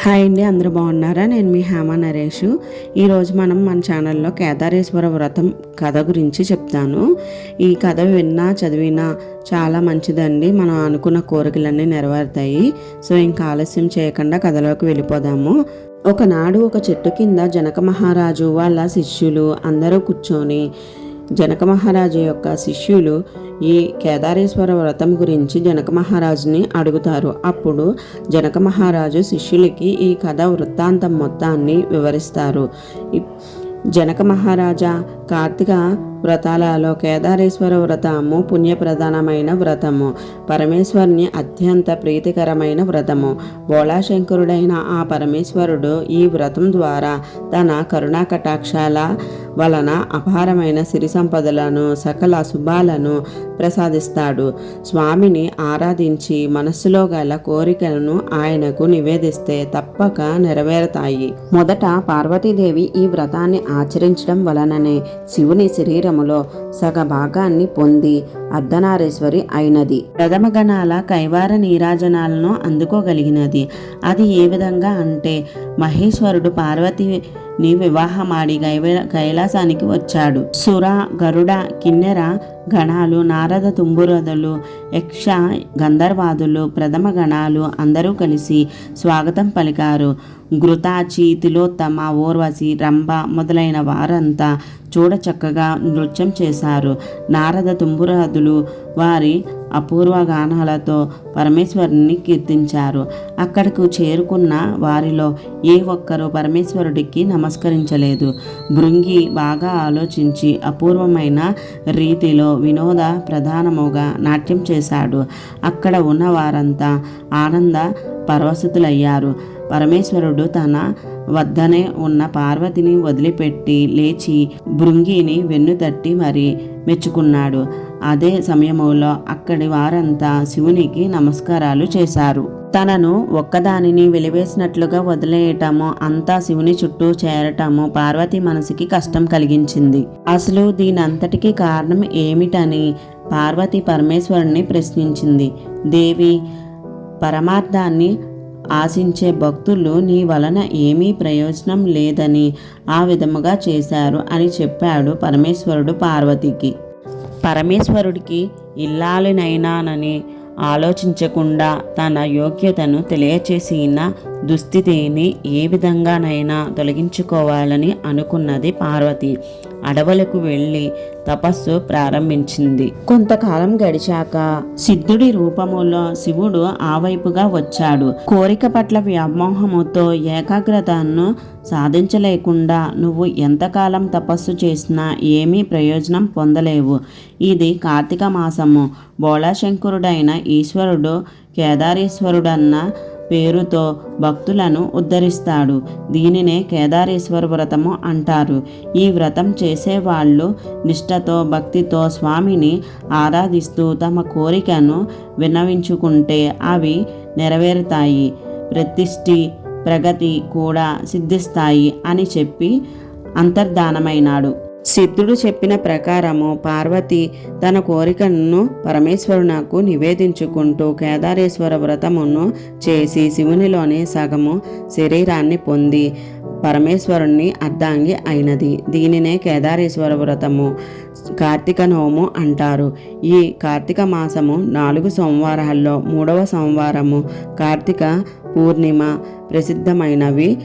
Hi అండి అందరూ బాగున్నారా? నేను మీ హేమ నరేష్. ఈరోజు మనం మన ఛానల్లో కేదారేశ్వర వ్రతం కథ గురించి చెప్తాను. ఈ కథ విన్నా చదివినా చాలా మంచిదండి. మనం అనుకున్న కోరికలన్నీ నెరవేరుతాయి. సో ఇంకా ఆలస్యం చేయకుండా కథలోకి వెళ్ళిపోదాము. ఒకనాడు ఒక చెట్టు కింద జనక మహారాజు వాళ్ళ శిష్యులు అందరూ కూర్చొని జనక మహారాజు యొక్క శిష్యులు ఈ కేదారేశ్వర వ్రతం గురించి జనక మహారాజుని అడుగుతారు. అప్పుడు జనక మహారాజు శిష్యులకి ఈ కథ వృత్తాంతం మొత్తాన్ని వివరిస్తారు. జనక మహారాజా కార్తిక వ్రతాలలో కేదారేశ్వర వ్రతము పుణ్యప్రధానమైన వ్రతము. పరమేశ్వరుని అత్యంత ప్రీతికరమైన వ్రతము. బోళాశంకరుడైన ఆ పరమేశ్వరుడు ఈ వ్రతం ద్వారా తన కరుణా కటాక్షాల వలన అపారమైన సిరి సంపదలను సకల శుభాలను ప్రసాదిస్తాడు. స్వామిని ఆరాధించి మనస్సులో గల కోరికలను ఆయనకు నివేదిస్తే తప్పక నెరవేరుతాయి. మొదట పార్వతీదేవి ఈ వ్రతాన్ని ఆచరించడం వలననే శివుని శరీరం శరీరములో సగ భాగాన్ని పొంది అర్ధనారేశ్వరి అయినది. ప్రథమ గణాల కైవార నీరాజనాలను అందుకోగలిగినది. అది ఏ విధంగా అంటే మహేశ్వరుడు పార్వతిని వివాహమాడి గైవ కైలాసానికి వచ్చాడు. సుర గరుడ కిన్నెర గణాలు నారద తుంబురదలు యక్ష గంధర్వాదులు ప్రథమ గణాలు అందరూ కలిసి స్వాగతం పలికారు. ఘృతాచి తిలోత్తమ ఓర్వశి రంభ మొదలైన వారంతా చూడచక్కగా నృత్యం చేశారు. నారద తుంబురాదులు వారి అపూర్వ గానాలతో పరమేశ్వరుని కీర్తించారు. అక్కడకు చేరుకున్న వారిలో ఏ ఒక్కరూ పరమేశ్వరుడికి నమస్కరించలేదు. భృంగి బాగా ఆలోచించి అపూర్వమైన రీతిలో వినోద ప్రధానముగా నాట్యం చేశాడు. అక్కడ ఉన్న వారంతా ఆనంద పరవశితులయ్యారు. పరమేశ్వరుడు తన వద్దనే ఉన్న పార్వతిని వదిలిపెట్టి లేచి భృంగిని వెన్నుతట్టి మరి మెచ్చుకున్నాడు. అదే సమయంలో అక్కడి వారంతా శివునికి నమస్కారాలు చేశారు. తనను ఒక్కదానిని వెలివేసినట్లుగా వదిలేయటము అంతా శివుని చుట్టూ చేరటము పార్వతి మనసుకి కష్టం కలిగించింది. అసలు దీనంతటికీ కారణం ఏమిటని పార్వతి పరమేశ్వరుణ్ణి ప్రశ్నించింది. దేవి పరమార్థాన్ని ఆశించే భక్తులు నీ వలన ఏమీ ప్రయోజనం లేదని ఆ విధముగా చేశారు అని చెప్పాడు పరమేశ్వరుడు పార్వతికి. పరమేశ్వరుడికి ఇల్లాలినైనానని ఆలోచించకుండా తన యోగ్యతను తెలియచేసిన దుస్థితిని ఏ విధంగానైనా తొలగించుకోవాలని అనుకున్నది పార్వతి. అడవులకు వెళ్ళి తపస్సు ప్రారంభించింది. కొంతకాలం గడిచాక సిద్ధుడి రూపములో శివుడు ఆ వైపుగా వచ్చాడు. కోరిక పట్ల వ్యామోహముతో ఏకాగ్రతను సాధించలేకుండా నువ్వు ఎంతకాలం తపస్సు చేసినా ఏమీ ప్రయోజనం పొందలేవు. ఇది కార్తీక మాసము. బోళాశంకరుడైన ఈశ్వరుడు కేదారేశ్వరుడన్న పేరుతో భక్తులను ఉద్ధరిస్తాడు. దీనినే కేదారేశ్వర వ్రతము అంటారు. ఈ వ్రతం చేసేవాళ్ళు నిష్ఠతో భక్తితో స్వామిని ఆరాధిస్తూ తమ కోరికను విన్నవించుకుంటే అవి నెరవేరుతాయి. ప్రతిష్ఠి ప్రగతి కూడా సిద్ధిస్తాయి అని చెప్పి అంతర్ధానమైనాడు. సిద్ధుడు చెప్పిన ప్రకారము పార్వతి తన కోరికను పరమేశ్వరునకు నివేదించుకుంటూ కేదారేశ్వర వ్రతమును చేసి శివునిలోని సగము శరీరాన్ని పొంది పరమేశ్వరుణ్ణి అర్ధాంగి అయినది. దీనినే కేదారేశ్వర వ్రతము కార్తీక నోము అంటారు. ఈ కార్తీక మాసము నాలుగు సోమవారాల్లో మూడవ సోమవారము కార్తీక పూర్ణిమ ప్రసిద్ధమైనవి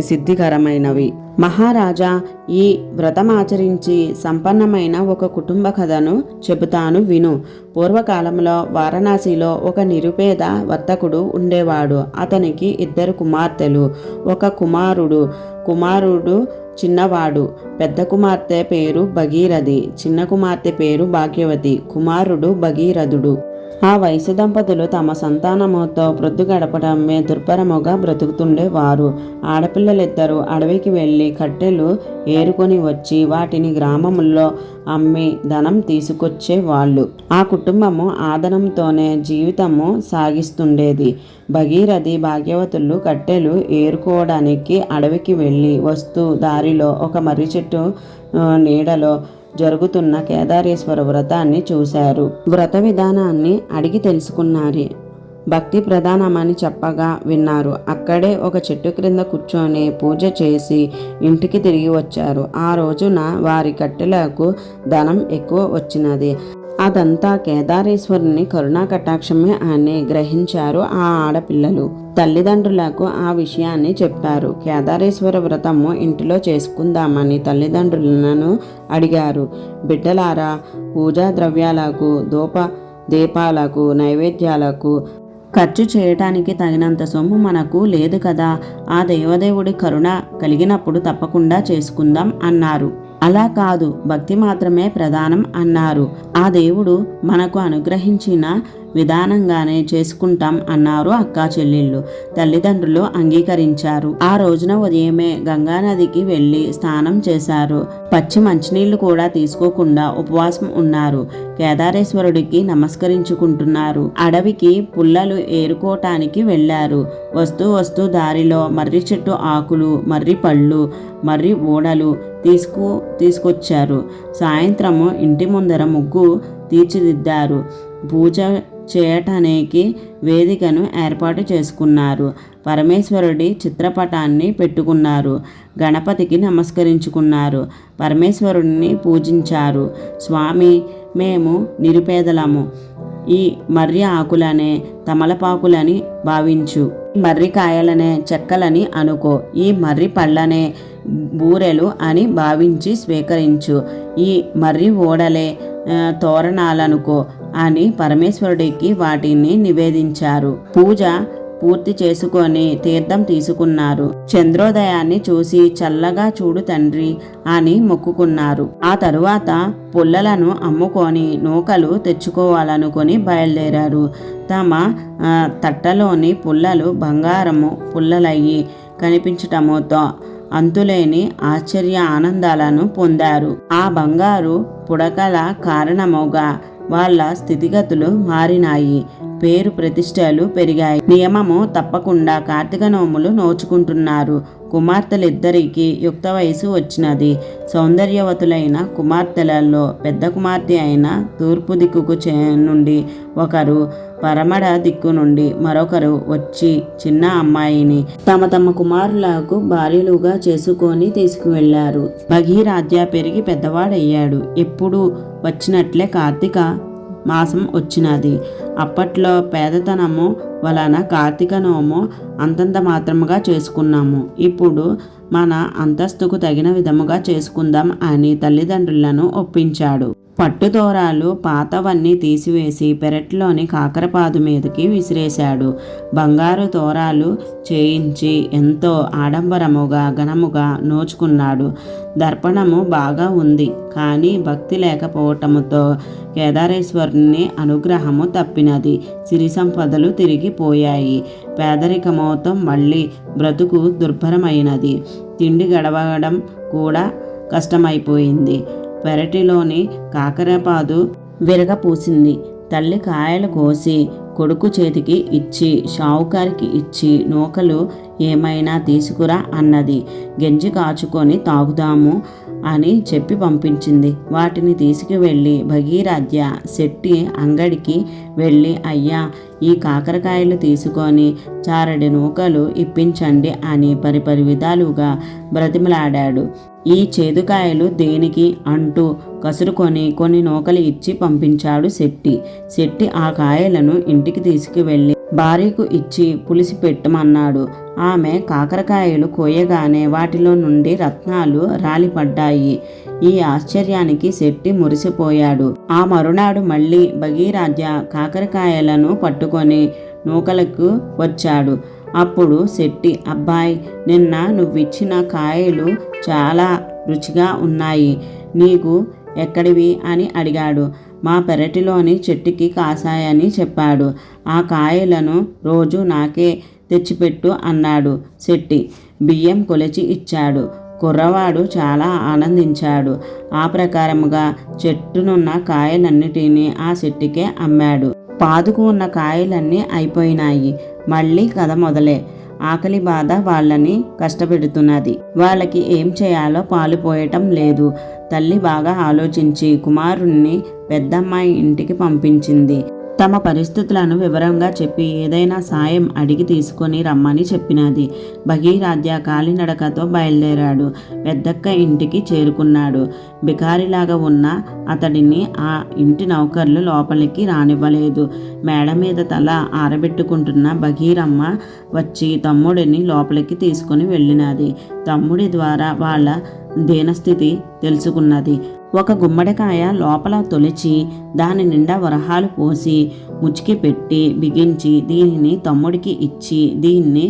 సిద్ధికరమైనవి. మహారాజా ఈ వ్రతం ఆచరించి సంపన్నమైన ఒక కుటుంబ కథను చెబుతాను విను. పూర్వకాలంలో వారణాసిలో ఒక నిరుపేద వర్తకుడు ఉండేవాడు. అతనికి ఇద్దరు కుమార్తెలు. ఒక కుమారుడు కుమారుడు చిన్నవాడు. పెద్ద కుమార్తె పేరు భగీరథి చిన్న కుమార్తె పేరు భాగ్యవతి కుమారుడు భగీరథుడు. ఆ వయసు దంపతులు తమ సంతానముతో ప్రొద్దు గడపడమే దుర్భరముగా బ్రతుకుతుండేవారు. ఆడపిల్లలిద్దరూ అడవికి వెళ్ళి కట్టెలు ఏరుకొని వచ్చి వాటిని గ్రామముల్లో అమ్మి ధనం తీసుకొచ్చేవాళ్ళు. ఆ కుటుంబము ఆదనంతోనే జీవితము సాగిస్తుండేది. భగీరథి భాగ్యవతులు కట్టెలు ఏరుకోవడానికి అడవికి వెళ్ళి వస్తూ దారిలో ఒక మర్రి చెట్టు నీడలో జరుగుతున్న కేదారేశ్వర వ్రతాన్ని చూశారు. వ్రత విధానాన్ని అడిగి తెలుసుకున్నారు. భక్తి ప్రధానమని చెప్పగా విన్నారు. అక్కడే ఒక చెట్టు క్రింద కూర్చొని పూజ చేసి ఇంటికి తిరిగి వచ్చారు. ఆ రోజున వారి కట్టెలకు ధనం ఎక్కువ వచ్చినది. అదంతా కేదారేశ్వరుని కరుణా కటాక్షమే అని గ్రహించారు ఆ ఆడపిల్లలు. తల్లిదండ్రులకు ఆ విషయాన్ని చెప్పారు. కేదారేశ్వర వ్రతము ఇంటిలో చేసుకుందామని తల్లిదండ్రులను అడిగారు. బిడ్డలారా పూజా ద్రవ్యాలకు దూప దీపాలకు నైవేద్యాలకు ఖర్చు చేయటానికి తగినంత సొమ్ము మనకు లేదు కదా. ఆ దేవదేవుడి కరుణ కలిగినప్పుడు తప్పకుండా చేసుకుందాం అన్నారు. అలా కాదు భక్తి మాత్రమే ప్రధానం అన్నారు. ఆ దేవుడు మనకు అనుగ్రహించిన విధానంగానే చేసుకుంటాం అన్నారు అక్కా చెల్లెళ్ళు. తల్లిదండ్రులు అంగీకరించారు. ఆ రోజున ఉదయమే గంగానదికి వెళ్ళి స్నానం చేశారు. పచ్చి మంచినీళ్ళు కూడా తీసుకోకుండా ఉపవాసం ఉన్నారు. కేదారేశ్వరుడికి నమస్కరించుకుంటున్నారు. అడవికి పుల్లలు ఏరుకోవటానికి వెళ్ళారు వస్తూ వస్తూ దారిలో మర్రి చెట్టు ఆకులు మర్రి పళ్ళు మర్రి ఊడలు తీసుకు తీసుకొచ్చారు. సాయంత్రము ఇంటి ముందర ముగ్గు తీర్చిదిద్దారు. పూజ చేయటానికి వేదికను ఏర్పాటు చేసుకున్నారు. పరమేశ్వరుడి చిత్రపటాన్ని పెట్టుకున్నారు. గణపతికి నమస్కరించుకున్నారు. పరమేశ్వరుడిని పూజించారు. స్వామి మేము నిరుపేదలము. ఈ మర్రి ఆకులనే తమలపాకులని భావించు. మర్రి కాయలనే చెక్కలని అనుకో. ఈ మర్రి పళ్ళనే బూరెలు అని భావించి స్వీకరించు. ఈ మర్రి ఓడలే తోరణాలనుకో. అని పరమేశ్వరుడికి వాటిని నివేదించారు. పూజ పూర్తి చేసుకొని తీర్థం తీసుకున్నారు. చంద్రోదయాన్ని చూసి చల్లగా చూడు తండ్రి అని మొక్కుకున్నారు. ఆ తరువాత పుల్లలను అమ్ముకొని నూకలు తెచ్చుకోవాలనుకుని బయలుదేరారు. తమ తట్టలోని పుల్లలు బంగారము పుల్లలయ్యి కనిపించటముతో అంతులేని ఆశ్చర్య ఆనందాలను పొందారు. ఆ బంగారు పుడకల కారణముగా వాళ్ళ స్థితిగతులు మారినాయి. పేరు ప్రతిష్టలు పెరిగాయి. నియమము తప్పకుండా కార్తీక నోములు నోచుకుంటున్నారు. కుమార్తెలిద్దరికీ యుక్త వయసు వచ్చినది. సౌందర్యవతులైన కుమార్తెలలో పెద్ద కుమార్తె అయిన తూర్పు దిక్కుకు నుండి ఒకరు పరమడ దిక్కు నుండి మరొకరు వచ్చి చిన్న అమ్మాయిని తమ తమ కుమారులకు భార్యలుగా చేసుకొని తీసుకువెళ్ళారు. భగీరాధ్య పెరిగి పెద్దవాడయ్యాడు. ఎప్పుడు వచ్చినట్లే కార్తీక మాసం వచ్చినది. అప్పట్లో పేదతనము వలన కార్తీక నోము అంతంత మాత్రముగా చేసుకున్నాము. ఇప్పుడు మన అంతస్తుకు తగిన విధముగా చేసుకుందాం అని తల్లిదండ్రులను ఒప్పించాడు. పట్టుదోరాలు పాతవన్నీ తీసివేసి పెరట్లోని కాకరపాదు మీదకి విసిరేశాడు. బంగారు తోరాలు చేయించి ఎంతో ఆడంబరముగా ఘనముగా నోచుకున్నాడు. దర్పణము బాగా ఉంది. కానీ భక్తి లేకపోవటముతో కేదారేశ్వరుని అనుగ్రహము తప్పినది. సిరి సంపదలు తిరిగిపోయాయి పేదరికమోతో మళ్ళీ బ్రతుకు దుర్భరమైనది. తిండి గడవడం కూడా కష్టమైపోయింది. పెరటిలోని కాకరపాదు విరగపూసింది. తల్లి కాయలు కోసి కొడుకు చేతికి ఇచ్చి షావుకారికి ఇచ్చి నూకలు ఏమైనా తీసుకురా అన్నది. గెంజి కాచుకొని తాగుదాము అని చెప్పి పంపించింది. వాటిని తీసుకువెళ్ళి భగీరాధ్య శెట్టి అంగడికి వెళ్ళి అయ్యా ఈ కాకరకాయలు తీసుకొని చారడి నూకలు ఇప్పించండి అని పరిపరి విధాలుగా బ్రతిమలాడాడు. ఈ చేదుకాయలు దేనికి అంటూ కసురుకొని కొన్ని నూకలు ఇచ్చి పంపించాడు శెట్టి. శెట్టి ఆ కాయలను ఇంటికి తీసుకువెళ్ళి భార్యకు ఇచ్చి పులిసి పెట్టమన్నాడు. ఆమె కాకరకాయలు కోయగానే వాటిలో నుండి రత్నాలు రాలిపడ్డాయి. ఈ ఆశ్చర్యానికి శెట్టి మురిసిపోయాడు. ఆ మరునాడు మళ్ళీ భగీరాజ కాకరకాయలను పట్టుకొని నూకలకు వచ్చాడు. అప్పుడు శెట్టి అబ్బాయి నిన్న నువ్విచ్చిన కాయలు చాలా రుచిగా ఉన్నాయి. నీకు ఎక్కడివి? అని అడిగాడు. మా పెరటిలోని చెట్టుకి కాసాయని చెప్పాడు. ఆ కాయలను రోజు నాకే తెచ్చిపెట్టు అన్నాడు శెట్టి. బియ్యం కొలిచి ఇచ్చాడు. కుర్రవాడు చాలా ఆనందించాడు. ఆ ప్రకారముగా చెట్టునున్న కాయలన్నిటినీ ఆ చెట్టుకే అమ్మాడు. పాదుకు ఉన్న కాయలన్నీ అయిపోయినాయి. మళ్ళీ కథ మొదలే. ఆకలి బాధ వాళ్ళని కష్టపెడుతున్నది. వాళ్ళకి ఏం చేయాలో పాలుపోయటం లేదు. తల్లి బాగా ఆలోచించి కుమారుణ్ణి పెద్దమ్మాయి ఇంటికి పంపించింది. తమ పరిస్థితులను వివరంగా చెప్పి ఏదైనా సాయం అడిగి తీసుకొని రమ్మని చెప్పినది. భగీరాధ్య కాలినడకతో బయలుదేరాడు. పెద్దక్క ఇంటికి చేరుకున్నాడు. బికారిలాగా ఉన్న అతడిని ఆ ఇంటి నౌకర్లు లోపలికి రానివ్వలేదు. మేడ మీద తల ఆరబెట్టుకుంటున్న భగీరమ్మ వచ్చి తమ్ముడిని లోపలికి తీసుకొని వెళ్ళినది. తమ్ముడి ద్వారా వాళ్ళ దీనస్థితి తెలుసుకున్నది. ఒక గుమ్మడికాయ లోపల తొలిచి దాని నిండా వరహాలు పోసి ముచ్చికి పెట్టి బిగించి దీనిని తమ్ముడికి ఇచ్చి దీన్ని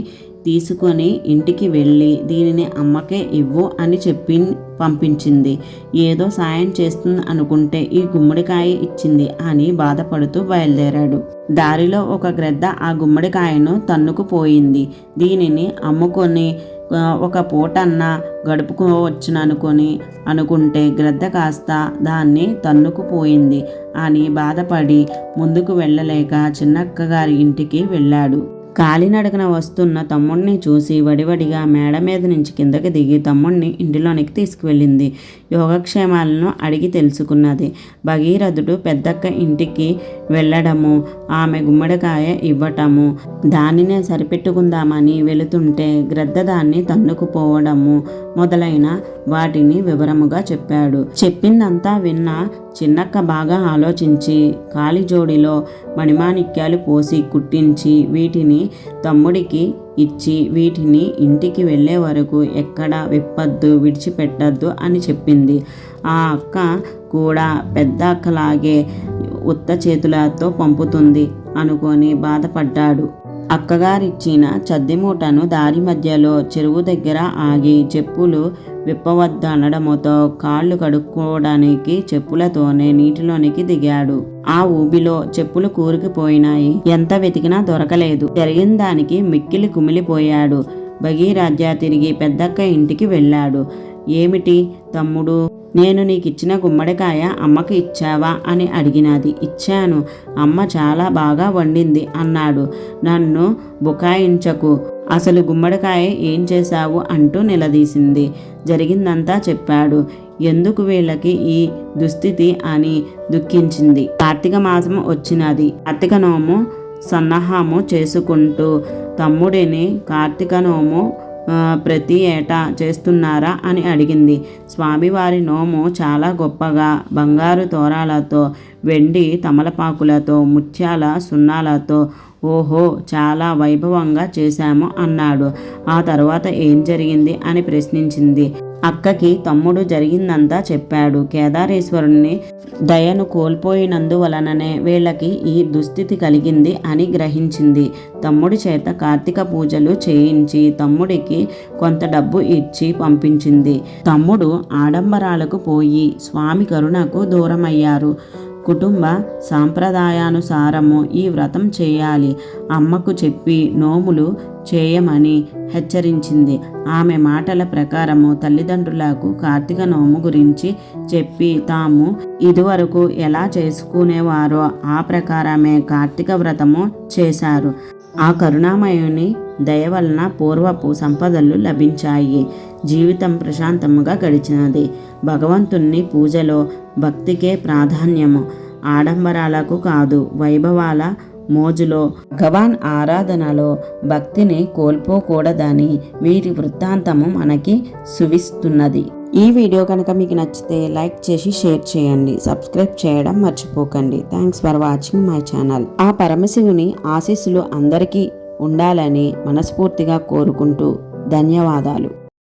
తీసుకొని ఇంటికి వెళ్ళి దీనిని అమ్మకే ఇవ్వు అని చెప్పి పంపించింది. ఏదో సాయం చేస్తుంది అనుకుంటే ఈ గుమ్మడికాయ ఇచ్చింది అని బాధపడుతూ బయలుదేరాడు. దారిలో ఒక గ్రద్ద ఆ గుమ్మడికాయను తన్నుకుపోయింది. దీనిని అమ్ముకొని ఒక పూటన్న గడుపుకోవచ్చును అనుకొని అనుకుంటే గ్రద్ద కాస్త దాన్ని తన్నుకుపోయింది అని బాధపడి ముందుకు వెళ్ళలేక చిన్నక్క గారి ఇంటికి వెళ్ళాడు. కాలినడకన వస్తున్న తమ్ముడిని చూసి వడివడిగా మేడ మీద నుంచి కిందకి దిగి తమ్ముడిని ఇంటిలోనికి తీసుకువెళ్ళింది. యోగక్షేమాలను అడిగి తెలుసుకున్నది. భగీరథుడు పెద్దక్క ఇంటికి వెళ్ళడము ఆమె గుమ్మడికాయ ఇవ్వటము దానినే సరిపెట్టుకుందామని వెళుతుంటే గ్రద్ద దాన్ని తన్నుకుపోవడము మొదలైన వాటిని వివరముగా చెప్పాడు. చెప్పిందంతా విన్న చిన్నక్క బాగా ఆలోచించి కాలిజోడిలో మణిమాణిక్యాలు పోసి కుట్టించి వీటిని తమ్ముడికి ఇచ్చి వీటిని ఇంటికి వెళ్ళే వరకు ఎక్కడ విప్పద్దు విడిచిపెట్టద్దు అని చెప్పింది. ఆ అక్క కూడా పెద్ద అక్కలాగే ఉత్త చేతులతో పంపుతుంది అనుకొని బాధపడ్డాడు. అక్కగారిచ్చిన చద్దిమూటను దారి మధ్యలో చెరువు దగ్గర ఆగి చెప్పులు విప్పవద్దనడముతో కాళ్ళు కడుక్కోవడానికి చెప్పులతోనే నీటిలోనికి దిగాడు. ఆ ఊబిలో చెప్పులు కూరుకుపోయినాయి. ఎంత వెతికినా దొరకలేదు. జరిగిన దానికి మిక్కిలి కుమిలిపోయాడు. భగీరాజ్య తిరిగి పెద్దక్క ఇంటికి వెళ్ళాడు. ఏమిటి తమ్ముడు? నేను నీకు ఇచ్చిన గుమ్మడికాయ అమ్మకి ఇచ్చావా? అని అడిగినది. ఇచ్చాను. అమ్మ చాలా బాగా వండింది అన్నాడు. నన్ను బుకాయించకు. అసలు గుమ్మడికాయ ఏం చేశావు? అంటూ నిలదీసింది. జరిగిందంతా చెప్పాడు. ఎందుకు వీళ్ళకి ఈ దుస్థితి అని దుఃఖించింది. కార్తీక మాసం వచ్చినది. కార్తీక నోము సన్నాహము చేసుకుంటూ తమ్ముడిని కార్తీక నోము ప్రతి ఏటా చేస్తున్నారా అని అడిగింది. స్వామివారి నోము చాలా గొప్పగా బంగారు తోరాలతో వెండి తమలపాకులతో ముత్యాల సున్నాలతో ఓహో చాలా వైభవంగా చేశాము అన్నాడు. ఆ తర్వాత ఏం జరిగింది అని ప్రశ్నించింది. అక్కకి తమ్ముడు జరిగిందంతా చెప్పాడు. కేదారేశ్వరుణ్ణి దయను కోల్పోయినందువలననే వీళ్ళకి ఈ దుస్థితి కలిగింది అని గ్రహించింది. తమ్ముడి చేత కార్తీక పూజలు చేయించి తమ్ముడికి కొంత డబ్బు ఇచ్చి పంపించింది. తమ్ముడు ఆడంబరాలకు పోయి స్వామి కరుణకు దూరమయ్యారు. కుటుంబ సాంప్రదాయానుసారము ఈ వ్రతం చేయాలి. అమ్మకు చెప్పి నోములు చేయమని హెచ్చరించింది. ఆమె మాటల ప్రకారము తల్లిదండ్రులకు కార్తీక నోము గురించి చెప్పి తాము ఇదివరకు ఎలా చేసుకునేవారో ఆ ప్రకారమే కార్తీక వ్రతము చేశారు. ఆ కరుణామయుని దయ వలన పూర్వపు సంపదలు లభించాయి. జీవితం ప్రశాంతముగా గడిచినది. భగవంతుణ్ణి పూజలో భక్తికే ప్రాధాన్యము. ఆడంబరాలకు కాదు వైభవాల మోజులో. భగవాన్ ఆరాధనలో భక్తిని కోల్పోకూడదని వీరి వృత్తాంతము మనకి సువిస్తున్నది. ఈ వీడియో కనుక మీకు నచ్చితే లైక్ చేసి షేర్ చేయండి. సబ్స్క్రైబ్ చేయడం మర్చిపోకండి. Thanks for watching my channel. ఆ పరమశివుని ఆశీస్సులు అందరికీ ఉండాలని మనస్ఫూర్తిగా కోరుకుంటూ ధన్యవాదాలు.